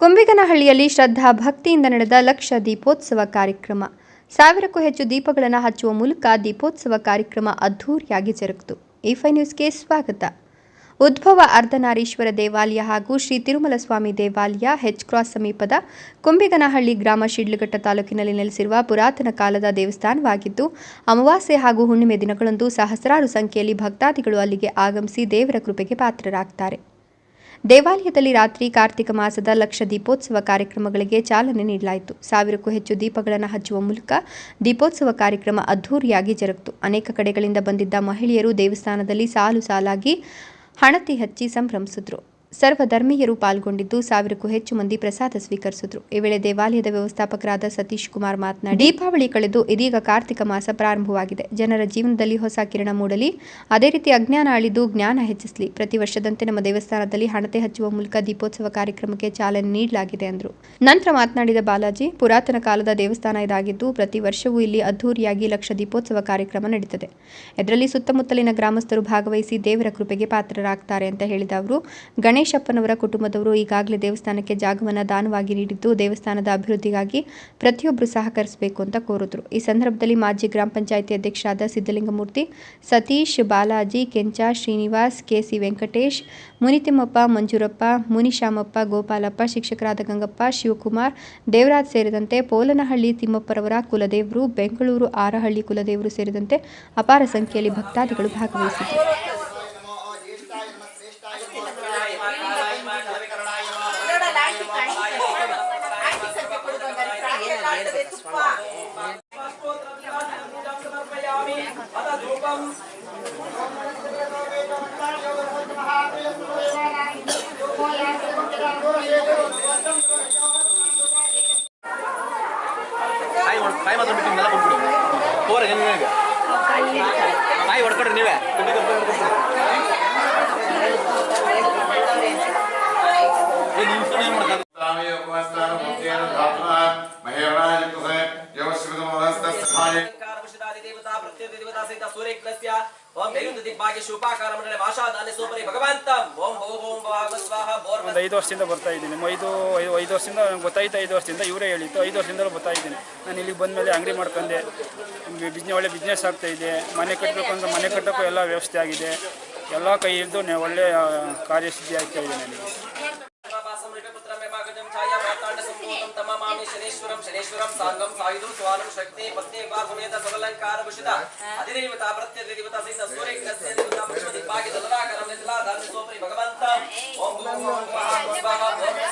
ಕುಂಬಿಗನಹಳ್ಳಿಯಲ್ಲಿ ಶ್ರದ್ಧಾ ಭಕ್ತಿಯಿಂದ ನಡೆದ ಲಕ್ಷ ದೀಪೋತ್ಸವ ಕಾರ್ಯಕ್ರಮ. ಸಾವಿರಕ್ಕೂ ಹೆಚ್ಚು ದೀಪಗಳನ್ನು ಹಚ್ಚುವ ಮೂಲಕ ದೀಪೋತ್ಸವ ಕಾರ್ಯಕ್ರಮ ಅದ್ಧೂರಿಯಾಗಿ ಜರುಗಿತು. ಇಫೈ ನ್ಯೂಸ್ಗೆ ಸ್ವಾಗತ. ಉದ್ಭವ ಅರ್ಧನಾರೀಶ್ವರ ದೇವಾಲಯ ಹಾಗೂ ಶ್ರೀ ತಿರುಮಲ ಸ್ವಾಮಿ ದೇವಾಲಯ ಹೆಚ್ ಕ್ರಾಸ್ ಸಮೀಪದ ಕುಂಬಿಗನಹಳ್ಳಿ ಗ್ರಾಮ ಶಿಡ್ಲಘಟ್ಟ ತಾಲೂಕಿನಲ್ಲಿ ನೆಲೆಸಿರುವ ಪುರಾತನ ಕಾಲದ ದೇವಸ್ಥಾನವಾಗಿದ್ದು, ಅಮಾವಾಸ್ಯೆ ಹಾಗೂ ಹುಣ್ಣಿಮೆ ದಿನಗಳಂದು ಸಹಸ್ರಾರು ಸಂಖ್ಯೆಯಲ್ಲಿ ಭಕ್ತಾದಿಗಳು ಅಲ್ಲಿಗೆ ಆಗಮಿಸಿ ದೇವರ ಕೃಪೆಗೆ ಪಾತ್ರರಾಗ್ತಾರೆ. ದೇವಾಲಯದಲ್ಲಿ ರಾತ್ರಿ ಕಾರ್ತಿಕ ಮಾಸದ ಲಕ್ಷ ದೀಪೋತ್ಸವ ಕಾರ್ಯಕ್ರಮಗಳಿಗೆ ಚಾಲನೆ ನೀಡಲಾಯಿತು. ಸಾವಿರಕ್ಕೂ ಹೆಚ್ಚು ದೀಪಗಳನ್ನು ಹಚ್ಚುವ ಮೂಲಕ ದೀಪೋತ್ಸವ ಕಾರ್ಯಕ್ರಮ ಅದ್ಧೂರಿಯಾಗಿ ಜರುಗಿತು. ಅನೇಕ ಕಡೆಗಳಿಂದ ಬಂದಿದ್ದ ಮಹಿಳೆಯರು ದೇವಸ್ಥಾನದಲ್ಲಿ ಸಾಲು ಸಾಲಾಗಿ ಹಣತಿ ಹಚ್ಚಿ ಸಂಭ್ರಮಿಸಿದ್ರು. ಸರ್ವಧರ್ಮೀಯರು ಪಾಲ್ಗೊಂಡಿದ್ದು ಸಾವಿರಕ್ಕೂ ಹೆಚ್ಚು ಮಂದಿ ಪ್ರಸಾದ ಸ್ವೀಕರಿಸಿದ್ರು. ಈ ವೇಳೆ ದೇವಾಲಯದ ವ್ಯವಸ್ಥಾಪಕರಾದ ಸತೀಶ್ ಕುಮಾರ್ ಮಾತನಾಡಿ, ದೀಪಾವಳಿ ಕಳೆದು ಇದೀಗ ಕಾರ್ತಿಕ ಮಾಸ ಪ್ರಾರಂಭವಾಗಿದೆ. ಜನರ ಜೀವನದಲ್ಲಿ ಹೊಸ ಕಿರಣ ಮೂಡಲಿ. ಅದೇ ರೀತಿ ಅಜ್ಞಾನ ಅಳಿದು ಜ್ಞಾನ ಹೆಚ್ಚಿಸಲಿ. ಪ್ರತಿ ವರ್ಷದಂತೆ ನಮ್ಮ ದೇವಸ್ಥಾನದಲ್ಲಿ ಹಣತೆ ಹಚ್ಚುವ ಮೂಲಕ ದೀಪೋತ್ಸವ ಕಾರ್ಯಕ್ರಮಕ್ಕೆ ಚಾಲನೆ ನೀಡಲಾಗಿದೆ ಎಂದರು ನಂತರ ಮಾತನಾಡಿದ ಬಾಲಾಜಿ, ಪುರಾತನ ಕಾಲದ ದೇವಸ್ಥಾನ ಇದಾಗಿದ್ದು ಪ್ರತಿ ವರ್ಷವೂ ಇಲ್ಲಿ ಅದ್ದೂರಿಯಾಗಿ ಲಕ್ಷ ದೀಪೋತ್ಸವ ಕಾರ್ಯಕ್ರಮ ನಡೀತದೆ. ಇದರಲ್ಲಿ ಸುತ್ತಮುತ್ತಲಿನ ಗ್ರಾಮಸ್ಥರು ಭಾಗವಹಿಸಿ ದೇವರ ಕೃಪೆಗೆ ಪಾತ್ರರಾಗ್ತಾರೆ ಅಂತ ಹೇಳಿದ ಅವರು ಗಣೇಶಪ್ಪನವರ ಕುಟುಂಬದವರು ಈಗಾಗಲೇ ದೇವಸ್ಥಾನಕ್ಕೆ ಜಾಗವನ್ನು ದಾನವಾಗಿ ನೀಡಿದ್ದು, ದೇವಸ್ಥಾನದ ಅಭಿವೃದ್ಧಿಗಾಗಿ ಪ್ರತಿಯೊಬ್ಬರು ಸಹಕರಿಸಬೇಕು ಅಂತ ಕೋರಿದ್ರು. ಈ ಸಂದರ್ಭದಲ್ಲಿ ಮಾಜಿ ಗ್ರಾಮ ಪಂಚಾಯಿತಿ ಅಧ್ಯಕ್ಷರಾದ ಸಿದ್ದಲಿಂಗಮೂರ್ತಿ, ಸತೀಶ್ ಬಾಲಾಜಿ, ಕೆಂಚ ಶ್ರೀನಿವಾಸ್, ಕೆಸಿ ವೆಂಕಟೇಶ್, ಮುನಿತಿಮ್ಮಪ್ಪ, ಮಂಜೂರಪ್ಪ, ಮುನಿಶಾಮಪ್ಪ, ಗೋಪಾಲಪ್ಪ, ಶಿಕ್ಷಕರಾದ ಗಂಗಪ್ಪ, ಶಿವಕುಮಾರ್, ದೇವರಾಜ್ ಸೇರಿದಂತೆ ಪೋಲನಹಳ್ಳಿ ತಿಮ್ಮಪ್ಪರವರ ಕುಲದೇವರು, ಬೆಂಗಳೂರು ಆರಹಳ್ಳಿ ಕುಲದೇವರು ಸೇರಿದಂತೆ ಅಪಾರ ಸಂಖ್ಯೆಯಲ್ಲಿ ಭಕ್ತಾದಿಗಳು ಭಾಗವಹಿಸಿದ್ದರು. ಕಾಯಿ ಹೊಡ್ ಕಾಯಿ ಮಾತ್ರ ಬಿಟ್ಟು ನಿಮ್ಮೆಲ್ಲ ಕೊಟ್ಬಿಡಿ ಹೋರ ಏನು ನಿಮಗೆ ಕಾಯಿ ಹೊಡ್ಕೊಡ್ರಿ ನೀವೇ ಸಹಿತ ಸೂರ್ಯಗ್ರಸ್ಯ ಓಂ ನೈರುತ್ಯ ದಿಗ್ಭಾಗ್ಯ ಶುಭಾಕಾರ ಮಂಡಳೆ ಭಾಷಾದಾನೆ ಸೋಪರಿ ಭಗವಂತಂ. ಓಂ ಭೋ ಓಂ ಸ್ವಾಹ ಬೋರ್ ಒಂದು ಐದು ವರ್ಷದಿಂದ ಬರ್ತಾ ಇದ್ದೀನಿ. ಐದು ಐದು ವರ್ಷದಿಂದ ನಂಗೆ ಗೊತ್ತಾಯ್ತು ಐದು ವರ್ಷದಿಂದ ಇವರೇ ಹೇಳಿತ್ತು ಐದು ವರ್ಷದಿಂದಲೂ ಬರ್ತಾ ಇದ್ದೀನಿ. ನಾನು ಇಲ್ಲಿಗೆ ಬಂದಮೇಲೆ ಅಂಗಡಿ ಮಾಡ್ಕೊಂಡೆ. ಬಿಸ್ನೆ ಒಳ್ಳೆ ಬಿಸ್ನೆಸ್ ಆಗ್ತಾ ಇದೆ. ಮನೆ ಕಟ್ಟಬೇಕು ಅಂದ್ರೆ ಮನೆ ಕಟ್ಟೋಕ್ಕೂ ಎಲ್ಲ ವ್ಯವಸ್ಥೆ ಆಗಿದೆ. ಎಲ್ಲ ಕೈ ಹಿಡಿದು ಆಗ್ತಾ ಇದೆ ಆ, नमामि शनेश्वरं शनेश्वरं साङ्गं सायुधं स्वानं शक्ति पत्नी वासुमेत सबलङ्कार भूषिता अधिदेवता प्रत्यदेवता सहित सूर्यग्रस्य देवता पुष्पति पाकि दलराकरं नितला दानि सोपरि भगवन्तं ओम गुरुः ओम स्वाहा ओम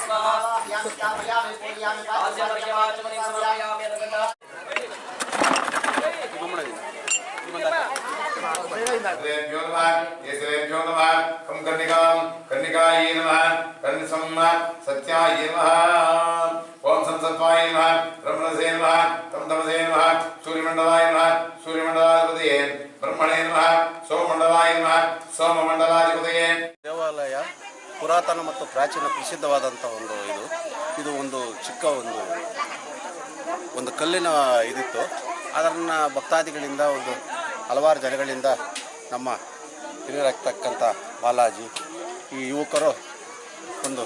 स्वाहा यामि पूर्यामि आद्यमर्यमाचमनि समर्पयामि अनगता देव्यो नमः ये देव्यो नमः कम करने का करने का ये नमः कर्ण सम्मा सत्या ये नमः ಸತ್ವಾಯ ನಮಃ பிரம்மணசே ನಮಃ தம் ನಮಃ ಸೂರ್ಯಮಂಡಲಾಯ ನಮಃ நம ಬ್ರಹ್ಮಣೇ ನಮಃ ಸೋಮಮಂಡಲಾಯ ನಮಃ நம ದೇವಾಲಯ ಪುರಾತನ ಮತ್ತು ಪ್ರಾಚೀನ ಪ್ರಸಿದ್ಧವಾದಂಥ ಒಂದು ಇದು. ಇದು ಒಂದು ಚಿಕ್ಕ ಒಂದು ಒಂದು ಕಲ್ಲಿನ ಇದಿತ್ತು. ಅದನ್ನು ಭಕ್ತಾದಿಗಳಿಂದ ಒಂದು ಹಲವಾರು ಜನಗಳಿಂದ ನಮ್ಮ ಹಿರಿಯರಾಗ್ತಕ್ಕಂಥ ಬಾಲಾಜಿ, ಈ ಯುವಕರು ಒಂದು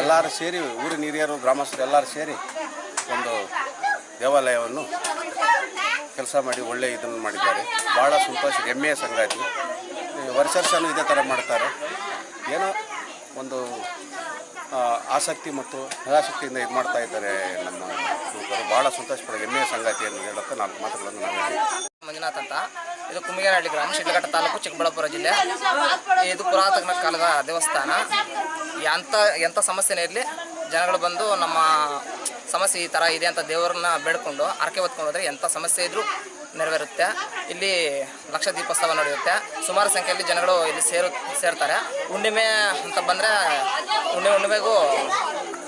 ಎಲ್ಲರೂ ಸೇರಿ. ಊರಿನ ಹಿರಿಯರು ಗ್ರಾಮಸ್ಥರು ಎಲ್ಲರೂ ಸೇರಿ ಒಂದು ದೇವಾಲಯವನ್ನು ಕೆಲಸ ಮಾಡಿ ಒಳ್ಳೆ ಇದನ್ನು ಮಾಡಿದ್ದಾರೆ. ಭಾಳ ಸಂತೋಷ ಹೆಮ್ಮೆಯ ಸಂಗಾತಿ ವರ್ಷ ವರ್ಷನೂ ಇದೇ ಥರ ಮಾಡ್ತಾರೆ. ಏನೋ ಒಂದು ಆಸಕ್ತಿ ಮತ್ತು ನಿರಾಸಕ್ತಿಯಿಂದ ಇದು ಮಾಡ್ತಾ ಇದ್ದಾರೆ ನಮ್ಮ ಯುವಕರು ಭಾಳ ಸಂತೋಷ ಪಡೋ ಹೆಮ್ಮೆಯ ಸಂಗಾತಿಯನ್ನು ಹೇಳೋಕ್ಕೆ ನಾಲ್ಕು ಮಾತುಗಳನ್ನು ನಾನು ಮಂಜುನಾಥ್ ಅಂತ. ಇದು ಕುಮಿಗೇನಹಳ್ಳಿ ಗ್ರಾಮ ಶಿಡ್ಲಘಟ್ಟ ತಾಲೂಕು ಚಿಕ್ಕಬಳ್ಳಾಪುರ ಜಿಲ್ಲೆ. ಇದು ಪುರಾತನ ಕಾಲದ ದೇವಸ್ಥಾನ. ಎಂಥ ಎಂಥ ಸಮಸ್ಯೆನೇ ಇರಲಿ. ಜನಗಳು ಬಂದು ನಮ್ಮ ಸಮಸ್ಯೆ ಈ ಥರ ಇದೆ ಅಂತ ದೇವರನ್ನ ಬೇಡ್ಕೊಂಡು ಹರಕೆ ಹೊತ್ಕೊಂಡು ಹೋದರೆ ಎಂಥ ಸಮಸ್ಯೆ ಇದ್ದರೂ ನೆರವೇರುತ್ತೆ. ಇಲ್ಲಿ ಲಕ್ಷ ದೀಪೋತ್ಸವ ನಡೆಯುತ್ತೆ. ಸುಮಾರು ಸಂಖ್ಯೆಯಲ್ಲಿ ಜನಗಳು ಇಲ್ಲಿ ಸೇರು, ಸೇರ್ತಾರೆ. ಹುಣ್ಣಿಮೆ ಅಂತ ಬಂದರೆ ಹುಣ್ಣಿಮೆ, ಹುಣ್ಣಿಮೆಗೂ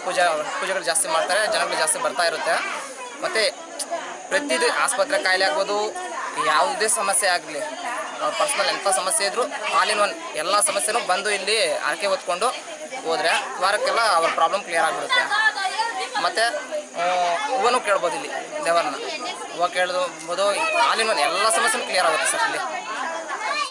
ಪೂಜಾ, ಪೂಜೆಗಳು ಜಾಸ್ತಿ ಮಾಡ್ತಾರೆ. ಜನಗಳು ಜಾಸ್ತಿ ಬರ್ತಾ ಇರುತ್ತೆ. ಮತ್ತು ಪ್ರತಿದು ಆಸ್ಪತ್ರೆ ಕಾಯಿಲೆ ಆಗ್ಬೋದು. ಯಾವುದೇ ಸಮಸ್ಯೆ ಆಗಲಿ. ಪರ್ಸ್ನಲ್ ಎಂಥ ಸಮಸ್ಯೆ ಇದ್ರು ಆಲ್ ಇನ್ ಒನ್ ಎಲ್ಲ ಸಮಸ್ಯೆನೂ ಬಂದು ಇಲ್ಲಿ ಆರಕೆ ಹೊತ್ಕೊಂಡು ಹೋದರೆ ವಾರಕ್ಕೆಲ್ಲ ಅವ್ರ ಪ್ರಾಬ್ಲಮ್ ಕ್ಲಿಯರ್ ಆಗಿಬಿಡುತ್ತೆ. ಮತ್ತು ಹೂವನು ಕೇಳ್ಬೋದು ಇಲ್ಲಿ ದೇವರನ್ನ. ಹೂವು ಕೇಳ್ಬೋದು ಆಲ್ ಇನ್ ಒನ್ ಎಲ್ಲ ಸಮಸ್ಯೆನೂ ಕ್ಲಿಯರ್ ಆಗುತ್ತೆ ಸರ್ ಇಲ್ಲಿ.